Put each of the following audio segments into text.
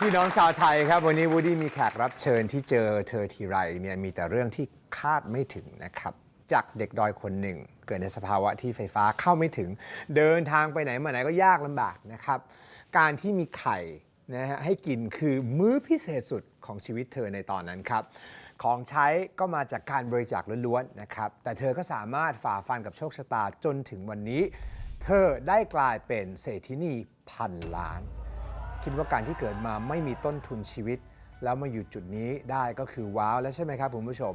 พี่น้องชาวไทยครับ วันนี้วูดี้มีแขกรับเชิญที่เจอเธอทีไรเนี่ยมีแต่เรื่องที่คาดไม่ถึงนะครับ จากเด็กดอยคนหนึ่ง เกิดในสภาวะที่ไฟฟ้าเข้าไม่ถึง เดินทางไปไหนมาไหนก็ยากลำบากนะครับ การที่มีไข่นะฮะให้กินคือมื้อพิเศษสุดของชีวิตเธอในตอนนั้นครับ ของใช้ก็มาจากการบริจาคล้วนๆนะครับ แต่เธอก็สามารถฝ่าฟันกับโชคชะตาจนถึงวันนี้ เธอได้กลายเป็นเศรษฐินีพันล้าน คิดว่าการที่เกิดมาไม่มีต้นทุนชีวิต แล้วมาอยู่จุดนี้ได้ก็คือว้าวแล้วใช่ไหมครับคุณผู้ชม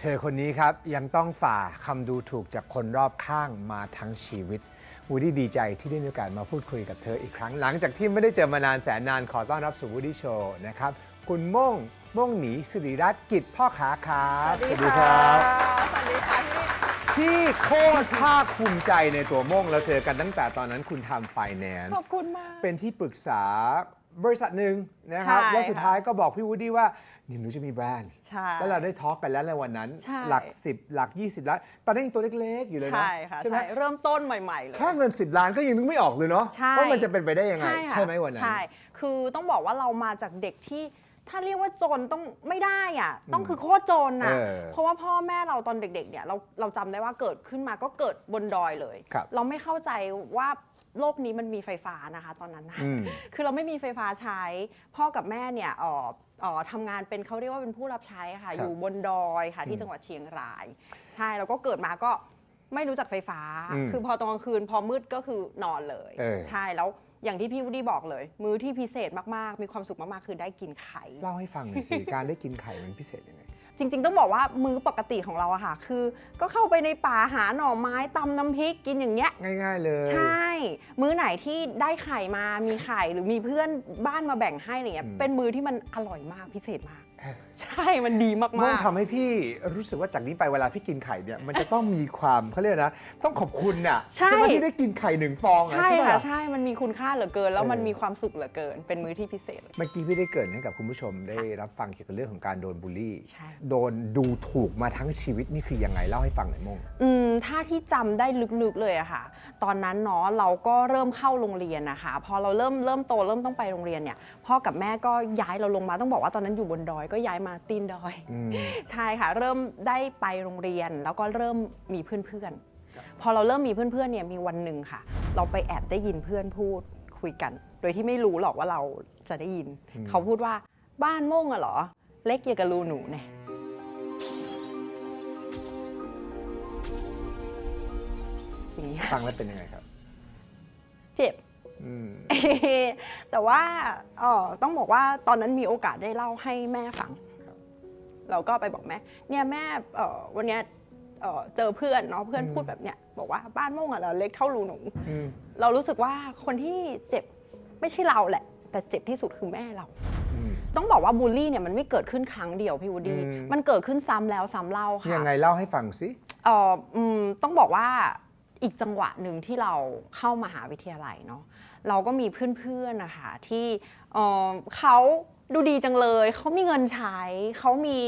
เธอคนนี้ครับยังต้องฝ่าคำดูถูกจากคนรอบข้างมาทั้งชีวิตวูดดี้ดีใจที่ได้มีโอกาสมาพูดคุยกับเธออีกครั้งหลังจากที่ไม่ได้เจอมานานแสนนานขอต้อนรับสู่วูดดี้โชว์นะครับคุณม่งม่งหนีสิริรัตน์กิจพ่อขาครับสวัสดีค่ะสวัสดีค่ะพี่ ที่โคตรภาคภูมิใจในตัวม่งเราเจอกันตั้งแต่ตอนนั้นคุณทำไฟแนนซ์ขอบคุณมาก เป็นที่ปรึกษาบริษัทหนึ่งนะครับ ใช่แล้วสุดค่ะท้ายก็บอกพี่วูดดี้ว่าเดี๋ยวหนูจะมีแบรนด์ ใช่แล้วเราได้ทอล์กกันแล้วในวันนั้น ใช่ หลัก 10 หลัก 20ล้านตอนนั้นยังตัวเล็กๆ อยู่เลยนะใช่ค่ะใช่ไหมใช่เริ่มต้นใหม่ ๆ เลย แค่เงิน 10 ล้านก็ยังนึกไม่ออกเลยเนาะใช่ ว่ามันจะเป็นไปได้ยังไง ค่ะใช่ไหมวันนั้น ใช่ คือต้องบอกว่าเรามาจากเด็กที่ ถ้าเรียกว่าจนต้องไม่ได้อะต้องคือโคตรจนอะเออเพราะว่าพ่อแม่เราตอนเด็กๆเนี่ยเราเราจำได้ว่าเกิดขึ้นมาก็เกิดบนดอยเลย ครับ เราไม่เข้าใจว่าโลกนี้มันมีไฟฟ้านะคะตอนนั้นนะ อืม คือเราไม่มีไฟฟ้าใช้ พ่อกับแม่เนี่ยเอ่อเอ่อทำงานเป็นเขาเรียกว่าเป็นผู้รับใช้ค่ะ ครับอยู่บนดอยค่ะที่จังหวัดเชียงราย ใช่แล้วก็เกิดมาก็ไม่รู้จักไฟฟ้า อืมคือพอตอนกลางคืนพอมืดก็คือนอนเลย เออ ใช่แล้ว อย่างที่พี่วูดดี้บอกเลย มื้อที่พิเศษมากๆ มีความสุขมากๆ คือได้กินไข่ เล่าให้ฟังหน่อยสิ การได้กินไข่มันพิเศษยังไง จริง ๆ ต้องบอกว่ามื้อปกติของเราอะค่ะ คือ ก็เข้าไปในป่าหาหน่อไม้ตำน้ำพริกกินอย่างเงี้ย ง่ายๆ เลยใช่ มื้อไหนที่ได้ไข่มา มีไข่หรือมีเพื่อนบ้านมาแบ่งให้อะไรเงี้ยอืมเป็นมื้อที่มันอร่อยมากพิเศษมากเออ ใช่มันดีมากม่งๆทำให้พี่รู้สึกว่าจากนี้ไปเวลาพี่กินไข่เนี่ยมันจะต้องมีความเขาเรียกนะ ต้องขอบคุณน่ะใช่ไหมที่ได้กินไข่หนึ่งฟองอะใช่ไหมค่ะล่ะใช่มันมีคุณค่าเหลือเกิน แล้วมันเออมีความสุขเหลือเกิน เป็นมื้อที่พิเศษเลยเมื่อกี้พี่ได้เกรินให้กับคุณผู้ชมได้รับฟังเกี่ยวกับเรื่องของการโดนบูลลี่ ใช่ โดนดูถูกมาทั้งชีวิตนี่คือยังไงเล่าให้ฟังหน่อยมง อืมถ้าที่จำได้ลึกๆเลยอะค่ะ ตอนนั้นเนาะเราก็เริ่มเข้าโรงเรียนนะคะ พอเราเริ่มเริ่มโตเริ่มต้องไปโรงเรียนเนี่ย พ่อกับแม่ก็ย้ายเราลงมาต้องบอกว่าตอนนั้นอยู่บนดอยก็ย้ายมาตีนดอยอืมใช่ค่ะ เริ่มได้ไปโรงเรียนแล้วก็เริ่มมีเพื่อนๆ พอเราเริ่มมีเพื่อนๆเนี่ยมีวันหนึ่งค่ะ เราไปแอบได้ยินเพื่อนพูดคุยกัน โดยที่ไม่รู้หรอกว่าเราจะได้ยินอืมเขาพูดว่าบ้านโม่งอะเหรอ เล็กอย่างกับรูหนูเนี่ยอย่างเงี้ยฟังแล้วเป็นยังไงครับ เจ็บ อืม แต่ว่าเออต้องบอกว่าตอนนั้นมีโอกาสได้เล่าให้แม่ฟัง ครับ เราก็ไปบอกแม่ เนี่ยแม่เอ่อวันเนี้ยเอ่อเจอเพื่อนเนาะเพื่อนอืมพูดแบบเนี้ยบอกว่าบ้านโม่งอะเราเล็กเท่ารูหนู อืมเรารู้สึกว่าคนที่เจ็บไม่ใช่เราแหละ แต่เจ็บที่สุดคือแม่เรา อืม ต้องบอกว่าบูลลี่เนี่ยมันไม่เกิดขึ้นครั้งเดียวพี่วูดดี้อืม มันเกิดขึ้นซ้ำแล้วซ้ำเล่าค่ะ ยังไงเล่าให้ฟังสิ เอ่ออืมต้องบอกว่า อีกจังหวะหนึ่งที่เราเข้ามหาวิทยาลัยเนาะเราก็มีเพื่อนๆนะคะที่เอ่อเขาดูดีจังเลย เขามีเงินใช้เขามี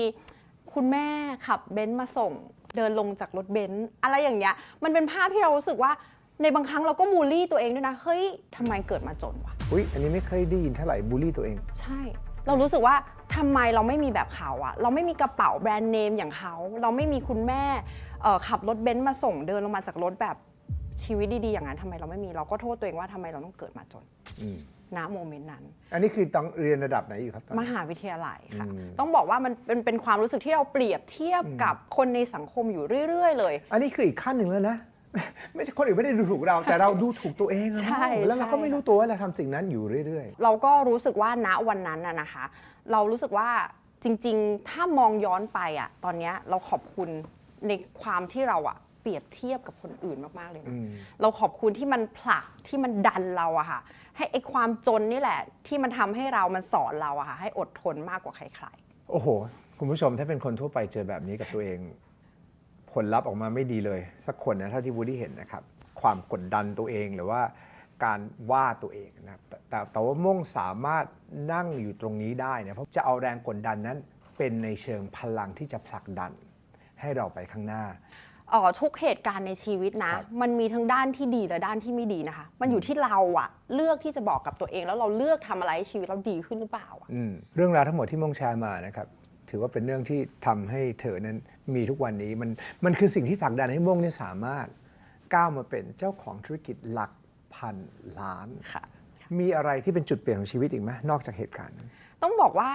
คุณแม่ขับเบนซ์มาส่ง เดินลงจากรถเบนซ์อะไรอย่างเงี้ยมันเป็นภาพที่เรารู้สึกว่าในบางครั้งเราก็บูลลี่ตัวเองด้วยนะ เฮ้ยทำไมเกิดมาจนวะ อุ้ยอันนี้ไม่เคยได้ยินเท่าไหร่บูลลี่ตัวเอง ใช่ เรารู้สึกว่า ทำไมเราไม่มีแบบเขาอะเราไม่มีกระเป๋าแบรนด์เนมอย่างเขา เราไม่มีคุณแม่เอ่อขับรถเบนซ์มาส่งเดินลงมาจากรถแบบชีวิตดีๆอย่างนั้นทำไมเราไม่มีเราก็โทษตัวเองว่าทำไมเราต้องเกิดมาจนอืมณโมเมนต์นั้น อันนี้คือต้องเรียนระดับไหนอยู่ครับตอนมนี้ หาวิทยาลัยค่ะ อืม ต้องบอกว่ามันเป็นเป็นความรู้สึกที่เราเปรียบเทียบกับคนในสังคมอยู่เรื่อย ๆ เลย อันนี้คืออีกขั้นหนึ่งแล้วนะ ไม่ใช่คนอื่นไม่ได้ดูถูกเราแต่เราดูถูกตัวเองอะใช่เนาะแล้วเราก็ใช่ไม่รู้ตัวว่าเราทำสิ่งนั้นอยู่เรื่อย เราก็รู้สึกว่าณวันนั้นน่ะนะคะ เรารู้สึกว่าจริงๆ ถ้ามองย้อนไปอะตอนเนี้ยเราขอบคุณในความที่เราอะเปรียบเทียบกับคนอื่นมากๆเลยๆอืนะมเราขอบคุณที่มันผลักที่มันดันเราอะค่ะ ให้ไอความจนนี่แหละ ที่มันทำให้เรามันสอนเราอะค่ะให้อดทนมากกว่าใครโอ้โห คุณผู้ชมถ้าเป็นคนทั่วไปเจอแบบนี้กับตัวเอง ผลลัพธ์ออกมาไม่ดีเลย สักคนนะเท่าที่วูดดี้เห็นนะครับ ความกดดันตัวเองหรือว่าการว่าตัวเองนะครับแต่แต่แต่ว่าม่งสามารถนั่งอยู่ตรงนี้ได้เนี่ยเพราะจะเอาแรงกดดันนั้นเป็นในเชิงพลังที่จะผลักดันให้เราไปข้างหน้าๆเอ่อทุกเหตุการณ์ในชีวิตนะ ครับมันมีทั้งด้านที่ดีและด้านที่ไม่ดีนะคะ มันอยู่ที่เราอะเลือกที่จะบอกกับตัวเองแล้วเราเลือกทำอะไรให้ชีวิตเราดีขึ้นหรือเปล่าอะ อืมเรื่องราวทั้งหมดที่มงแชร์มานะครับ ถือว่าเป็นเรื่องที่ทำให้เธอนั้นมีทุกวันนี้มันมันคือสิ่งที่ผลักดันให้มงเนี่ยสามารถก้าวมาเป็นเจ้าของธุรกิจหลักพันล้านค่ะมีอะไรที่เป็นจุดเปลี่ยนของชีวิตอีกไหมนอกจากเหตุการณ์นั้นต้องบอกว่า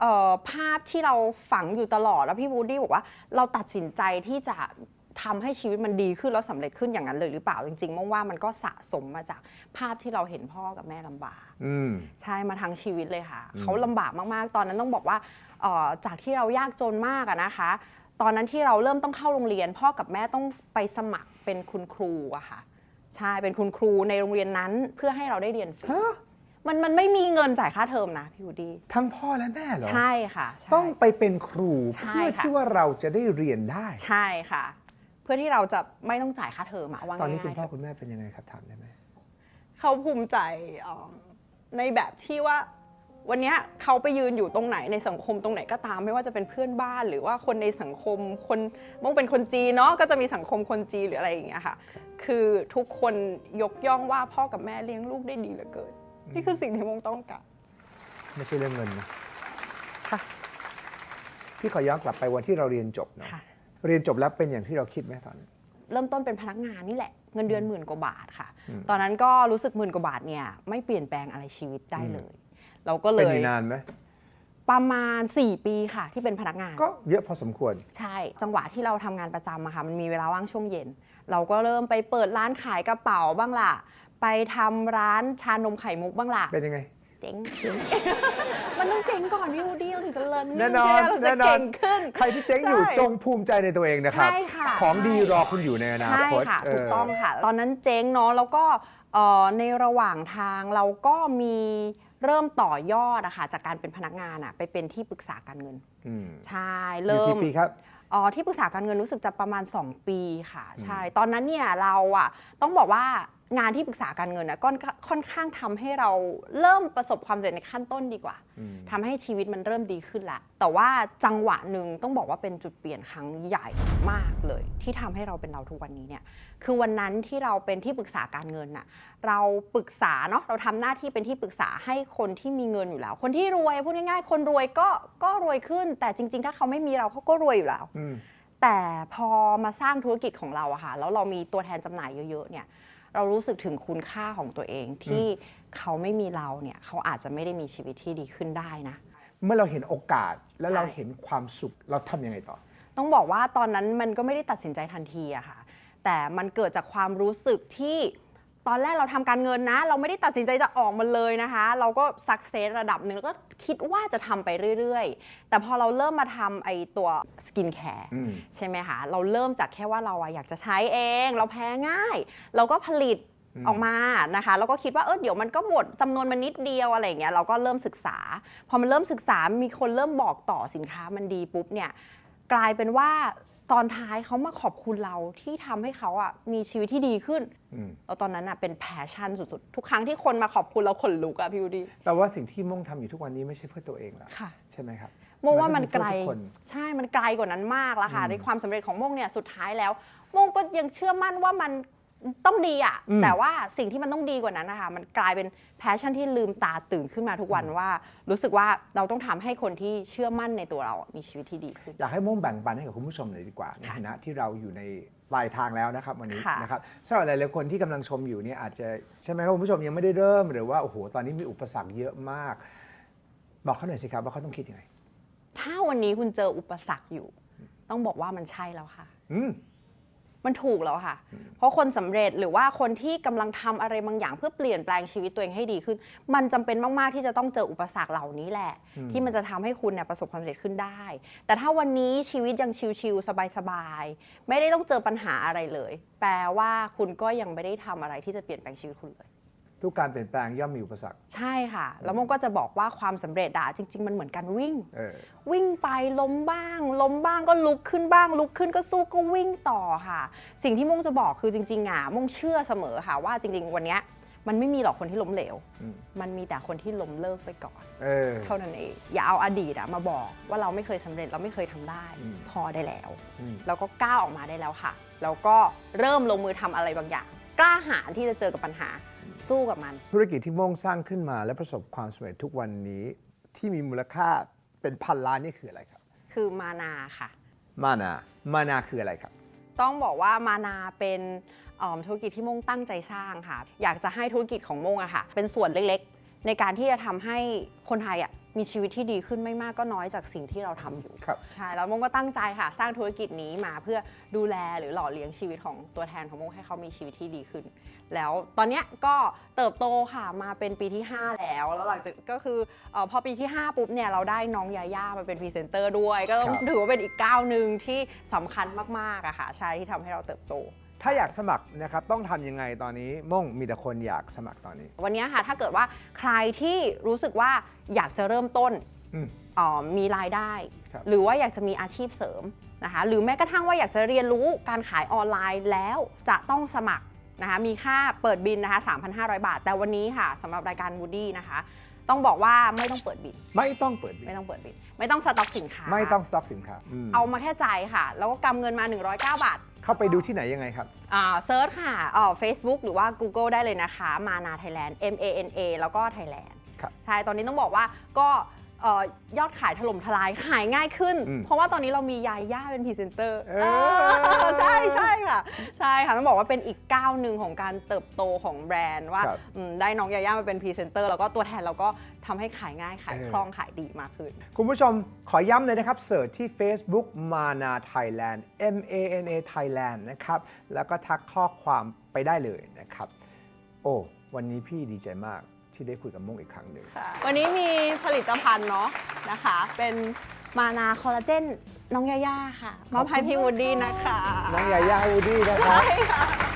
เอ่อภาพที่เราฝังอยู่ตลอดแล้วพี่วูดดี้บอกว่าเราตัดสินใจที่จะทำให้ชีวิตมันดีขึ้นแล้วสำเร็จขึ้นอย่างนั้นเลยหรือเปล่าจริงๆมองว่ามันก็สะสมมาจากภาพที่เราเห็นพ่อกับแม่ลำบากอืมใช่มาทั้งชีวิตเลยค่ะ เขาลำบากมากๆ ตอนนั้นต้องบอกว่าเอ่อ จากที่เรายากจนมากอะนะคะ ตอนนั้นที่เราเริ่มต้องเข้าโรงเรียน พ่อกับแม่ต้องไปสมัครเป็นคุณครูอะค่ะใช่เป็นคุณครูในโรงเรียนนั้นเพื่อให้เราได้เรียนฟรีฮะมันมันไม่มีเงินจ่ายค่าเทอมนะพี่วูดดี้ทั้งพ่อและแม่เหรอ ใช่ค่ะใช่ ต้องไปเป็นครูใช่เพื่อค่ะ ที่ว่าเราจะได้เรียนได้ ใช่ค่ะ เพื่อที่เราจะไม่ต้องจ่ายค่าเทอมอะว่าตอนนี้ง่ายๆคุณพ่อคุณแม่เป็นยังไงครับถามได้ไหมเขาภูมิใจเอิ่มในแบบที่ว่า วันเนี้ยเขาไปยืนอยู่ตรงไหนในสังคมตรงไหนก็ตาม ไม่ว่าจะเป็นเพื่อนบ้านหรือว่าคนในสังคมคนมงเป็นคนจีนเนาะก็จะมีสังคมคนจีนหรืออะไรอย่างเงี้ยค่ะ คือทุกคนยกย่องว่าพ่อกับแม่เลี้ยงลูกได้ดีเหลือเกินนี่คือสิ่งที่มงต้องการไม่ใช่เรื่องเงินนะค่ะพี่ขอย้อนกลับไปวันที่เราเรียนจบเนาะค่ะ เรียนจบแล้วเป็นอย่างที่เราคิดไหมตอนนั้น เริ่มต้นเป็นพนักงานนี่แหละเงินเดือนหมื่นกว่าบาทค่ะตอนนั้นก็รู้สึกหมื่นกว่าบาทเนี่ยไม่เปลี่ยนแปลงอะไรชีวิตได้เลย เราก็เลเป็นยอยู่นานไหมประมาณ 4 ปีค่ะ ที่เป็นพนักงาน ก็เยอะพอสมควร ใช่ จังหวะที่เราทำงานประจำอะค่ะ มันมีเวลาว่างช่วงเย็น เราก็เริ่มไปเปิดร้านขายกระเป๋าบ้างล่ะ ไปทำร้านชานมไข่มุกบ้างล่ะ เป็นยังไง เจ๊งมันต้องเจ๊งก่อนพี่วูดดี้เราถึงจะเลิศแน่นอนเราแน่จะนอนเก่งขึ้น ใครที่เจ๊งอยู่ใช่จงภูมิใจในตัวเองนะครับ ใช่ค่ะของดีรอคุณอยู่ในอนาใช่คตค่ะเถูกต้องค่ะ ตอนนั้นเจ๊งเนาะแล้วก็เอ่อในระหว่างทางเราก็มี เริ่มต่อยอดอะค่ะจากการเป็นพนักงานอะไปเป็นที่ปรึกษาการเงินอืมใช่อยู่เริ่ม กี่ปีครับ อ๋อที่ปรึกษาการเงินรู้สึกจะประมาณ 2 ปีค่ะ ใช่ ตอนนั้นเนี่ยเราอะต้องบอกว่า งานที่ปรึกษาการเงินนะก็ค่อนข้างทำให้เราเริ่มประสบความสำเร็จในขั้นต้นดีกว่าอืมทำให้ชีวิตมันเริ่มดีขึ้นละ แต่ว่าจังหวะหนึ่งต้องบอกว่าเป็นจุดเปลี่ยนครั้งใหญ่มากเลย ที่ทำให้เราเป็นเราทุกวันนี้เนี่ยคือวันนั้นที่เราเป็นที่ปรึกษาการเงินน่ะเราปรึกษาเนาะเราทำหน้าที่เป็นที่ปรึกษาให้คนที่มีเงินอยู่แล้ว คนที่รวยพูดง่ายๆ คนรวยก็ก็รวยขึ้น แต่จริง ๆ ถ้าเขาไม่มีเราเขาก็รวยอยู่แล้วอืมแต่พอมาสร้างธุรกิจของเราอะค่ะแล้วเรามีตัวแทนจำหน่ายเยอะๆเนี่ย เรารู้สึกถึงคุณค่าของตัวเองที่เขาไม่มีเราเนี่ยเขาอาจจะไม่ได้มีชีวิตที่ดีขึ้นได้นะ เมื่อเราเห็นโอกาสแล้วใช่เราเห็นความสุขเราทำยังไงต่อ ต้องบอกว่าตอนนั้นมันก็ไม่ได้ตัดสินใจทันทีอะค่ะ แต่มันเกิดจากความรู้สึกที่ ตอนแรกเราทำการเงินนะ เราไม่ได้ตัดสินใจจะออกมันเลยนะคะ เราก็สักเซสระดับหนึ่งแล้วก็คิดว่าจะทำไปเรื่อยๆ แต่พอเราเริ่มมาทำไอตัวสกินแคร์อืมใช่ไหมคะ เราเริ่มจากแค่ว่าเราอะอยากจะใช้เอง เราแพ้ง่าย เราก็ผลิตออกมานะคะแล้วก็คิดว่าเออเดี๋ยวมันก็หมดจำนวนมันนิดเดียวอะไรอย่างเงี้ยเราก็เริ่มศึกษา พอมันเริ่มศึกษามีคนเริ่มบอกต่อสินค้ามันดีปุ๊บเนี่ยกลายเป็นว่า ตอนท้ายเขามาขอบคุณเราที่ทำให้เขาอะมีชีวิตที่ดีขึ้นอืมแล้วตอนนั้นอะเป็นแพชชั่นสุดๆ ทุกครั้งที่คนมาขอบคุณเราขนลุกอะพี่วูดดี้แปลว่าสิ่งที่ม่งทำอยู่ทุกวันนี้ไม่ใช่เพื่อตัวเองแล้วค่ะ ใช่ไหมครับโมว่ามันไกล เพื่อทุคน ใช่มันไกลกว่านั้นมากแล้วค่ะอืมในความสำเร็จของโมงเนี่ยสุดท้ายแล้วโมงก็ยังเชื่อมั่นว่ามัน ต้องดีอะอืม แต่ว่าสิ่งที่มันต้องดีกว่านั้นนะคะมันกลายเป็นแพชชั่นที่ลืมตาตื่นขึ้นมาทุกวันว่า รู้สึกว่าเราต้องทำให้คนที่เชื่อมั่นในตัวเราอะมีชีวิตที่ดีขึ้น อยากให้ม่งแบ่งปันให้กับคุณผู้ชมหน่อยดีกว่าในฐานะที่เราอยู่ในปลายทางแล้วนะครับวันนี้ค่ะ นะครับสำหรับหลายๆคนที่กำลังชมอยู่เนี่ยอาจจะใช่ไหมครับคุณผู้ชมยังไม่ได้เริ่มหรือว่าโอ้โหตอนนี้มีอุปสรรคเยอะมาก บอกเขาหน่อยสิครับว่าเขาต้องคิดยังไงถ้าวันนี้คุณเจออุปสรรคอยู่ ต้องบอกว่ามันใช่แล้วค่ะ อืม มันถูกแล้วค่ะ เพราะคนสำเร็จหรือว่าคนที่กำลังทำอะไรบางอย่างเพื่อเปลี่ยนแปลงชีวิตตัวเองให้ดีขึ้น มันจำเป็นมากๆที่จะต้องเจออุปสรรคเหล่านี้แหละ ที่มันจะทำให้คุณเนี่ยประสบความสำเร็จขึ้นได้ แต่ถ้าวันนี้ชีวิตยังชิลๆสบายๆไม่ได้ต้องเจอปัญหาอะไรเลย แปลว่าคุณก็ยังไม่ได้ทำอะไรที่จะเปลี่ยนแปลงชีวิตคุณเลย ทุกการเปลี่ยนแปลงย่อมมีอุปสรรค ใช่ค่ะ แล้วมันก็จะบอกว่าความสำเร็จอะจริง ๆ มันเหมือนการวิ่ง เออ วิ่งไปล้มบ้าง ล้มบ้างก็ลุกขึ้นบ้าง ลุกขึ้นก็สู้ก็วิ่งต่อค่ะ สิ่งที่มุ่งจะบอกคือจริง ๆอะมุ่งเชื่อเสมอค่ะว่าจริง ๆ วันเนี้ยมันไม่มีหรอกคนที่ล้มเหลว อืม มันมีแต่คนที่ล้มเลิกไปก่อน เออ เท่านั้นเอง อย่าเอาอดีตอะมาบอกว่าเราไม่เคยสำเร็จเราไม่เคยทำได้ อืม พอได้แล้ว อืมแล้วก็ก้าวออกมาได้แล้วค่ะ แล้วก็เริ่มลงมือทำอะไรบางอย่าง กล้าหาญที่จะเจอกับปัญหา สู้กับมัน ธุรกิจที่โม่งสร้างขึ้นมา และประสบความสำเร็จทุกวันนี้ที่มีมูลค่าเป็นพันล้านนี่คืออะไรครับ คือมานาค่ะ มานา มานาคืออะไรครับ ต้องบอกว่ามานาเป็นเอิ่มธุรกิจที่โมงตั้งใจสร้างค่ะ อยากจะให้ธุรกิจของโมงอะค่ะ เป็นส่วนเล็กๆ ในการที่จะทำให้คนไทยอะ มีชีวิตที่ดีขึ้นไม่มากก็น้อยจากสิ่งที่เราทำอยู่ครับ ใช่แล้วโมงก็ตั้งใจค่ะ สร้างธุรกิจนี้มาเพื่อดูแลหรือหล่อเลี้ยงชีวิตของตัวแทนของโมงให้เขามีชีวิตที่ดีขึ้น แล้วตอนเนี้ยก็เติบโตค่ะมาเป็นปีที่ 5 แล้วแล้วหลังจากก็คือเออพอปีที่ 5 ปุ๊บเนี่ยเราได้น้องยาย่ามาเป็นพรีเซนเตอร์ด้วย ก็ต้องครับ ถือว่าเป็นอีกก้าวหนึ่งที่สำคัญมากๆอะค่ะใช่ที่ทำให้เราเติบโต ถ้าอยากสมัครนะครับต้องทำยังไงตอนนี้โม่งมีแต่คนอยากสมัครตอนนี้ วันนี้ค่ะถ้าเกิดว่าใครที่รู้สึกว่าอยากจะเริ่มต้นอืม เอ่อมีรายได้ ครับ หรือว่าอยากจะมีอาชีพเสริมนะคะหรือแม้กระทั่งว่าอยากจะเรียนรู้การขายออนไลน์แล้วจะต้องสมัครนะคะมีค่าเปิดบินนะคะ3,500 บาท แต่วันนี้ค่ะสำหรับรายการ Woody นะคะ ต้องบอกว่าไม่ต้องเปิดบินไม่ต้องเปิดบินไม่ต้องเปิดบินไม่ต้องสต็อกสินค้าไม่ต้องสต็อกสินค้าอืมเอามาแค่ใจายค่ะ แล้วก็กำเงินมา 109 บาทเข้าไปดูที่ไหนยังไงครับ อ่าเซิร์ชค่ะอ่า Facebook หรือว่า Google ได้เลยนะคะ มานาไทยแลนด์ M A N A แล้วก็ Thailand ครับ ใช่ ตอนนี้ต้องบอกว่าก็ เอ่อยอดขายถล่มทลายขายง่ายขึ้น อืม เพราะว่าตอนนี้เรามียายย่าเป็นพรีเซนเตอร์เออใช่ใช่ค่ะ ใช่ค่ะ ต้องบอกว่าเป็นอีกก้าวหนึ่งของการเติบโตของแบรนด์ว่าครับอืมได้น้องยาย่ามาเป็นพรีเซนเตอร์แล้วก็ตัวแทนเราก็ทำให้ขายง่ายขายเออ คล่องขายดีมากขึ้น คุณผู้ชมขอย้ำเลยนะครับเสิร์ชที่ Facebook Mana Thailand M A N A Thailand นะครับ แล้วก็ทักข้อความไปได้เลยนะครับ โอ้ วันนี้พี่ดีใจมาก ที่ได้คุยกับโม่งอีกครั้งหนึ่ง วันนี้มีผลิตภัณฑ์เนาะนะคะ เป็นมานาคอลลาเจนน้องยาย่าค่ะมอบให้พี่วูดดี้นะคะ น้องยาย่าวูดดี้นะครับ ใช่ค่ะ